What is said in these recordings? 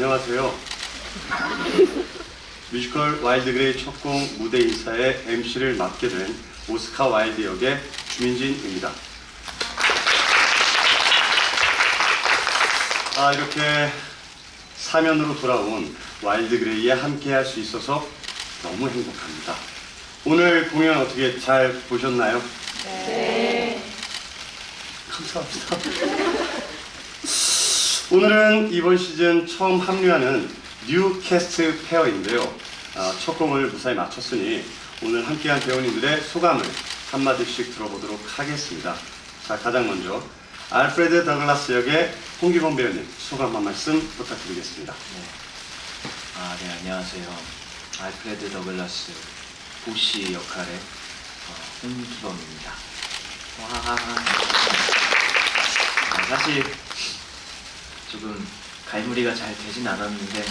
안녕하세요. 뮤지컬 와일드 그레이 첫곡 무대 인사의 MC를 맡게 된 오스카 와일드 역의 주민진입니다. 아, 이렇게 사면으로 돌아온 와일드 그레이에 함께 할 수 있어서 너무 행복합니다. 오늘 공연 어떻게 잘 보셨나요? 네. 감사합니다. 오늘은 이번 시즌 처음 합류하는 뉴 캐스트 페어인데요. 아, 첫 공을 무사히 마쳤으니 오늘 함께한 배우님들의 소감을 한마디씩 들어보도록 하겠습니다. 자, 가장 먼저 알프레드 더글라스 역의 홍기범 배우님 소감 한 말씀 부탁드리겠습니다. 아, 네, 안녕하세요. 알프레드 더글라스 보시 역할의 어, 홍기범입니다. 와. 아, 사실 조금 갈무리가 잘 되진 않았는데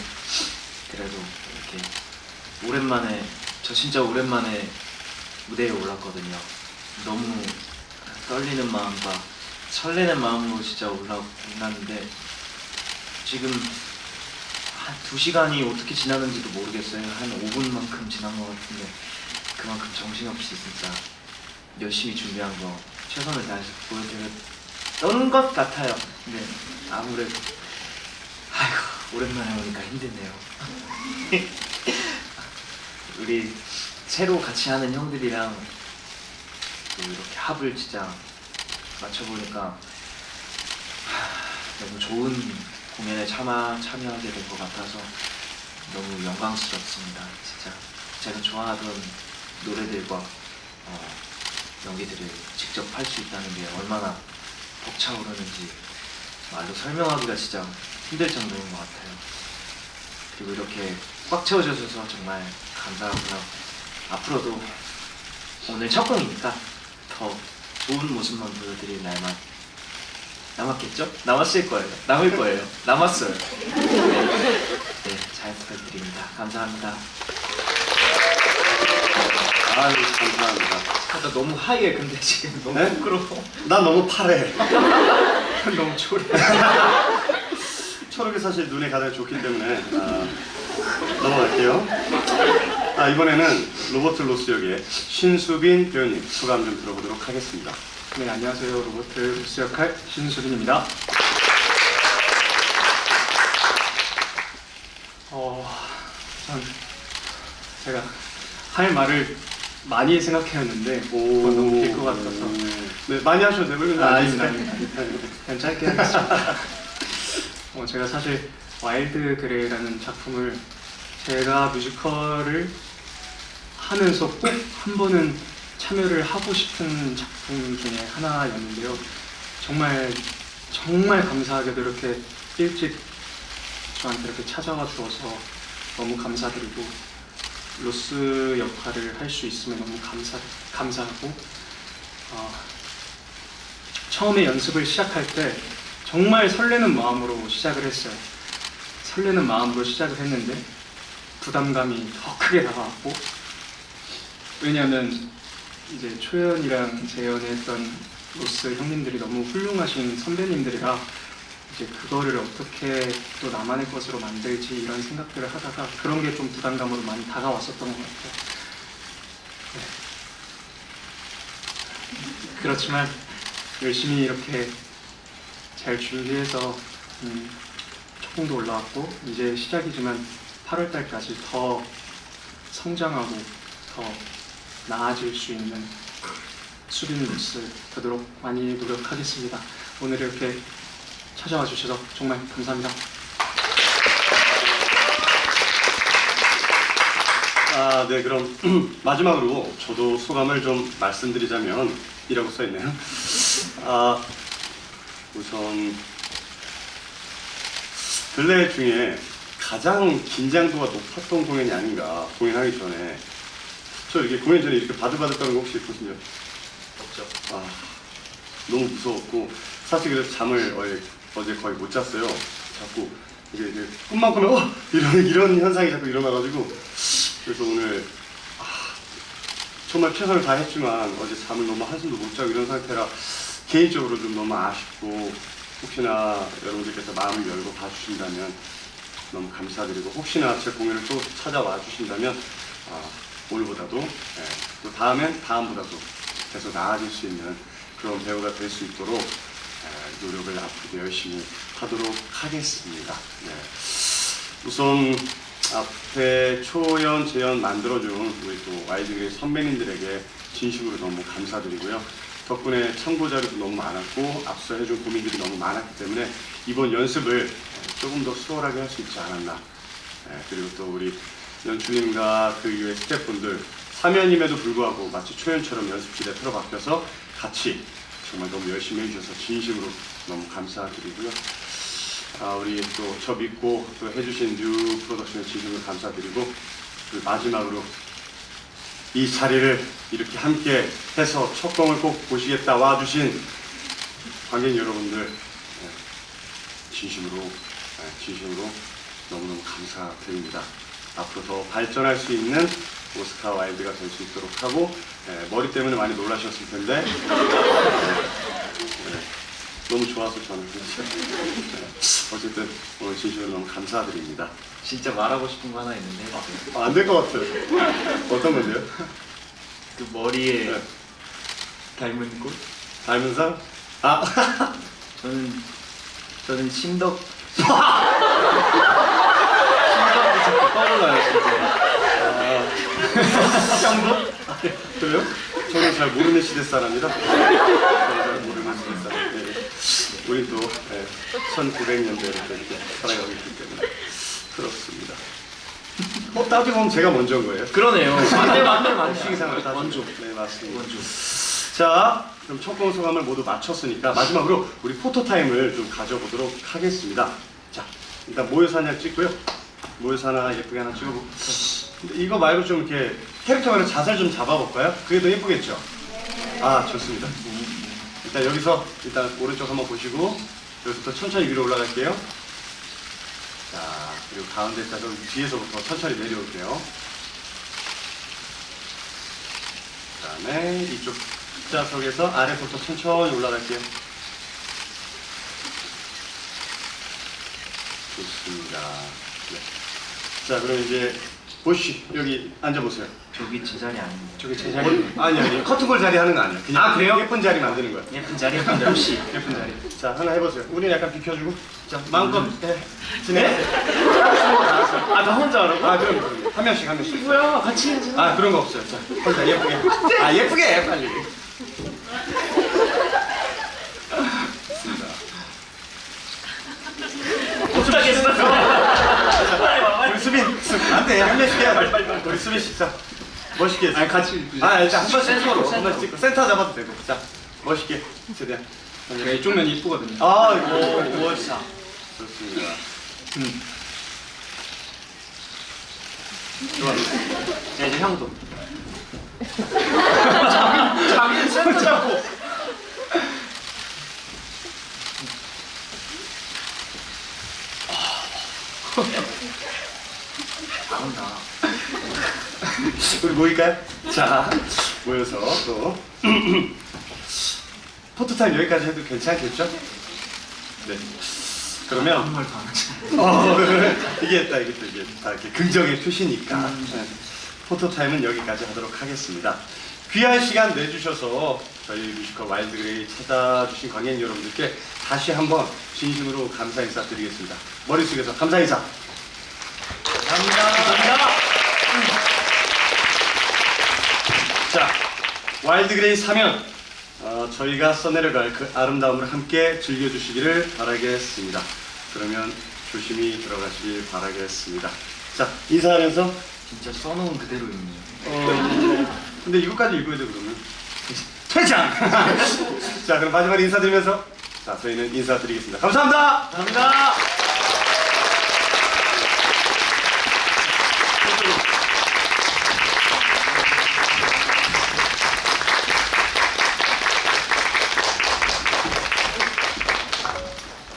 그래도 이렇게 오랜만에 저 진짜 오랜만에 무대에 올랐거든요. 너무 떨리는 마음과 설레는 마음으로 진짜 올라 올랐는데 지금 한두 시간이 어떻게 지나는지도 모르겠어요. 한 5분만큼 지난 것 같은데 그만큼 정신없이 진짜 열심히 준비한 거 최선을 다해서 보여드렸 던 것 같아요. 근데 아무래도 아이고 오랜만에 오니까 힘드네요. 우리 새로 같이 하는 형들이랑 또 이렇게 합을 진짜 맞춰보니까 하, 너무 좋은 공연에 참아, 참여하게 될것 같아서 너무 영광스럽습니다. 진짜 제가 좋아하던 노래들과 어, 연기들을 직접 할 수 있다는 게 얼마나 벅차오르는지 말로 설명하기가 진짜 힘들 정도인 것 같아요. 그리고 이렇게 꽉 채워주셔서 정말 감사하고요. 앞으로도 오늘 첫 공이니까 더 좋은 모습만 보여드릴 날만 남았겠죠? 남았을 거예요. 남을 거예요. 남았어요. 네, 네, 잘 부탁드립니다. 감사합니다. 아유, 감사합니다. 아, 나 너무 하이해 근데 지금 너무 네? 부끄러워. 난 너무 파래. 너무 초래. 초록이 사실 눈에 가장 좋기 때문에 아, 넘어갈게요. 아, 이번에는 로버트 로스 역의 신수빈 배우님 소감 좀 들어보도록 하겠습니다. 네, 안녕하세요. 로버트 루스 역할 신수빈입니다. 어, 전 제가 할 말을 많이 생각해왔는데 너무 길것 같아서 네, 많이 하셔도 되고요. 네. 아. 아닙니다. 그냥 짧게 하겠습니다. 어, 제가 사실 와일드 그레이라는 작품을 제가 뮤지컬을 하면서 꼭 한 번은 참여를 하고 싶은 작품 중에 하나였는데요. 정말 정말 감사하게도 이렇게 일찍 저한테 이렇게 찾아와 주어서 너무 감사드리고 로스 역할을 할 수 있음에 너무 감사 감사하고 어, 처음에 연습을 시작할 때 정말 설레는 마음으로 시작을 했어요. 설레는 마음으로 시작을 했는데 부담감이 더 크게 다가왔고 왜냐하면 이제 초연이랑 재연에 했던 로스 형님들이 너무 훌륭하신 선배님들이라 이제 그거를 어떻게 또 나만의 것으로 만들지 이런 생각들을 하다가 그런 게 좀 부담감으로 많이 다가왔었던 것 같아요. 네. 그렇지만 열심히 이렇게 잘 준비해서 음, 첫 공도 올라왔고 이제 시작이지만 8월 달까지 더 성장하고 더 나아질 수 있는 수빈 로스 되도록 많이 노력하겠습니다. 오늘 이렇게 찾아와 주셔서 정말 감사합니다. 아, 네, 그럼 마지막으로 저도 소감을 좀 말씀드리자면 이라고 써 있네요. 아, 우선 근래 중에 가장 긴장도가 높았던 공연이 아닌가 공연하기 전에 저 이렇게 공연 전에 이렇게 바들바들거리는 거 혹시 보신 적 없죠. 아, 너무 무서웠고 사실 그래서 잠을 어제, 어제 거의 못 잤어요. 자꾸 이게, 이게 꿈만 꾸면 어 이런 이런 현상이 자꾸 일어나가지고 그래서 오늘 아, 정말 최선을 다했지만 어제 잠을 너무 한숨도 못 자고 이런 상태라 개인적으로 좀 너무 아쉽고 혹시나 여러분들께서 마음을 열고 봐주신다면 너무 감사드리고 혹시나 제 공연을 또 찾아와 주신다면 어, 오늘보다도 예, 또 다음엔 다음보다도 계속 나아질 수 있는 그런 배우가 될 수 있도록 예, 노력을 앞으로 열심히 하도록 하겠습니다. 네. 우선 앞에 초연, 재연 만들어준 우리 또 와이드그레이 선배님들에게 진심으로 너무 감사드리고요. 덕분에 참고 자료도 너무 많았고 앞서 해준 고민들이 너무 많았기 때문에 이번 연습을 조금 더 수월하게 할 수 있지 않았나. 예, 그리고 또 우리 연출님과 그 이후의 스태프분들 사면임에도 불구하고 마치 초연처럼 연습실에 틀어박혀서 같이 정말 너무 열심히 해주셔서 진심으로 너무 감사드리고요. 아, 우리 또 저 믿고 또 해주신 뉴 프로덕션에 진심으로 감사드리고 그 마지막으로 이 자리를 이렇게 함께 해서 첫 공을 꼭 보시겠다 와주신 관객 여러분들 예, 진심으로 예, 진심으로 너무너무 감사드립니다. 앞으로 더 발전할 수 있는 오스카 와일드가 될 수 있도록 하고 예, 머리 때문에 많이 놀라셨을 텐데 예, 예, 너무 좋아서 저는 예, 어쨌든 오늘 진심으로 너무 감사드립니다. 진짜 말하고 싶은 거 하나 있는데 아, 안될 것 같아요. 어떤 건데요? 그 머리에 네. 닮은 꽃? 닮은 사람? 아, 저는 저는 신덕 신덕이 자꾸 떠올라요 진짜. 그 래요? 저는 잘 모르는 시대 사람이라. 저는 잘 모르는 시대 사람. 네. 우리 또 네, 1900년대를 이렇게 살아가고 있기 때문에 그렇습니다. 어, 따지고 보면 제가 먼저인 거예요. 그러네요. 맞네 맞네 맞네. 시기상을 따지고. 원조. 네, 맞습니다. 원조. 자, 그럼 첫 공 소감을 모두 마쳤으니까 마지막으로 우리 포토 타임을 좀 가져보도록 하겠습니다. 자, 일단 모여서 하나 찍고요. 모여서 하나 예쁘게 하나 찍어보고. 근데 이거 말고 좀 이렇게 캐릭터별로 자세를 좀 잡아볼까요? 그게 더 예쁘겠죠? 아, 좋습니다. 일단 여기서 일단 오른쪽 한번 보시고 여기서부터 천천히 위로 올라갈게요. 자, 그리고 가운데까지 뒤에서부터 천천히 내려올게요. 그다음에 이쪽 뒷좌석에서 아래부터 천천히 올라갈게요. 좋습니다. 네. 자, 그럼 이제 보시 여기 앉아보세요. 저기 제 자리 아닙니다. 저기 제 어, 자리 아니 아니 커튼볼 자리 하는 거 아니야. 그냥 아, 그래요? 예쁜 자리 만드는 거야. 예쁜 자리 예쁜 자리 혹시 예쁜 자리. 자, 하나 해보세요. 우리는 약간 비켜주고. 자, 마음껏 해. 진행. 아나 혼자 하라고? 아, 그럼 그럼. 한 명씩 한 명씩. 뭐야 같이 해야지. 아, 그런 거 없어요. 자, 혼자 예쁘게. 아, 예쁘게 해, 빨리. 못하겠어. 우리 수빈, 안 돼. 한 명씩 해야 돼. 우리 수빈 씨, 자, 멋있게. 아니 같이. 아, 일단 한 번씩 센터로, 서로 한 센터로. 번씩 찍고 센터 잡아도 되고. 자, 멋있게. 최대한. 제가 이쪽 면이 이쁘거든요. 아, 이거 오, 멋있다. 좋습니다. 음. 좋아. 자 이제 형도. 장인 센터 잡고. 나온다. 우리 모일까요? 자, 모여서 또 포토타임 여기까지 해도 괜찮겠죠? 네. 그러면 말도 안. 어, 이게 딱 이게 또 이게 다 이렇게 긍정의 표시니까 네. 포토타임은 여기까지 하도록 하겠습니다. 귀한 시간 내주셔서 저희 뮤지컬 와일드그레이 찾아주신 관객 여러분들께 다시 한번 진심으로 감사 인사 드리겠습니다. 숙여서 감사 인사. 감사합니다. 감사합니다. 자, 와일드 그레이 사면 어, 저희가 써내려갈 그 아름다움을 함께 즐겨주시기를 바라겠습니다. 그러면 조심히 들어가시길 바라겠습니다. 자, 인사하면서 진짜 써놓은 그대로 있네요. 어, 근데 이거까지 읽어야 돼 그러면 퇴장! 자, 그럼 마지막 인사드리면서 자, 저희는 인사드리겠습니다. 감사합니다! 감사합니다.